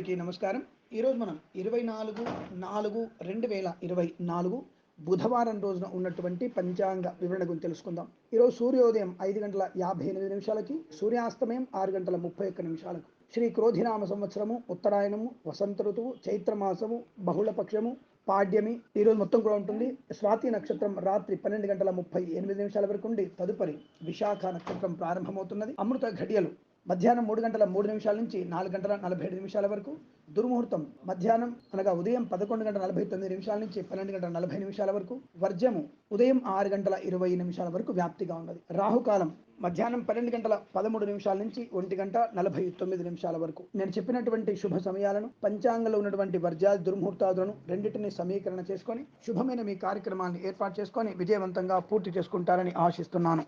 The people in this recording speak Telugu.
నమస్కారం. ఈరోజు మనం ఇరవై నాలుగు నాలుగు రెండు వేల ఇరవై నాలుగు బుధవారం రోజున ఉన్నటువంటి పంచాంగ వివరణ గురించి తెలుసుకుందాం. ఈరోజు సూర్యోదయం ఐదు గంటల యాభై ఎనిమిది నిమిషాలకి సూర్యాస్తమయం ఆరు గంటల ముప్పై ఒక్క నిమిషాలకు. శ్రీ క్రోధినామ సంవత్సరము ఉత్తరాయణము వసంత ఋతువు చైత్రమాసము బహుళపక్షము పాడ్యమి ఈ రోజు మొత్తం కూడా ఉంటుంది. స్వాతి నక్షత్రం రాత్రి పన్నెండు గంటల ముప్పై ఎనిమిది నిమిషాల వరకు ఉండి తదుపరి విశాఖ నక్షత్రం ప్రారంభమవుతున్నది. అమృత ఘడియలు మధ్యాహ్నం మూడు గంటల మూడు నిమిషాల నుంచి నాలుగు గంటల నలభై ఏడు నిమిషాల వరకు దుర్ముహూర్తం మధ్యాహ్నం అనగా ఉదయం పదకొండు గంటల నలభై తొమ్మిది నిమిషాల నుంచి పన్నెండు గంటల నలభై నిమిషాల వరకు వర్జము ఉదయం ఆరు గంటల ఇరవై నిమిషాల వరకు వ్యాప్తిగా ఉన్నది. రాహుకాలం మధ్యాహ్నం పన్నెండు గంటల పదమూడు నిమిషాల నుంచి ఒంటి గంట నలభై తొమ్మిది నిమిషాల వరకు. నేను చెప్పినటువంటి శుభ సమయాలను పంచాంగంలో ఉన్నటువంటి వర్జాలు దుర్ముహూర్తాదులను రెండింటిని సమీకరణ చేసుకొని శుభమైన మీ కార్యక్రమాన్ని ఏర్పాటు చేసుకొని విజయవంతంగా పూర్తి చేసుకుంటారని ఆశిస్తున్నాను.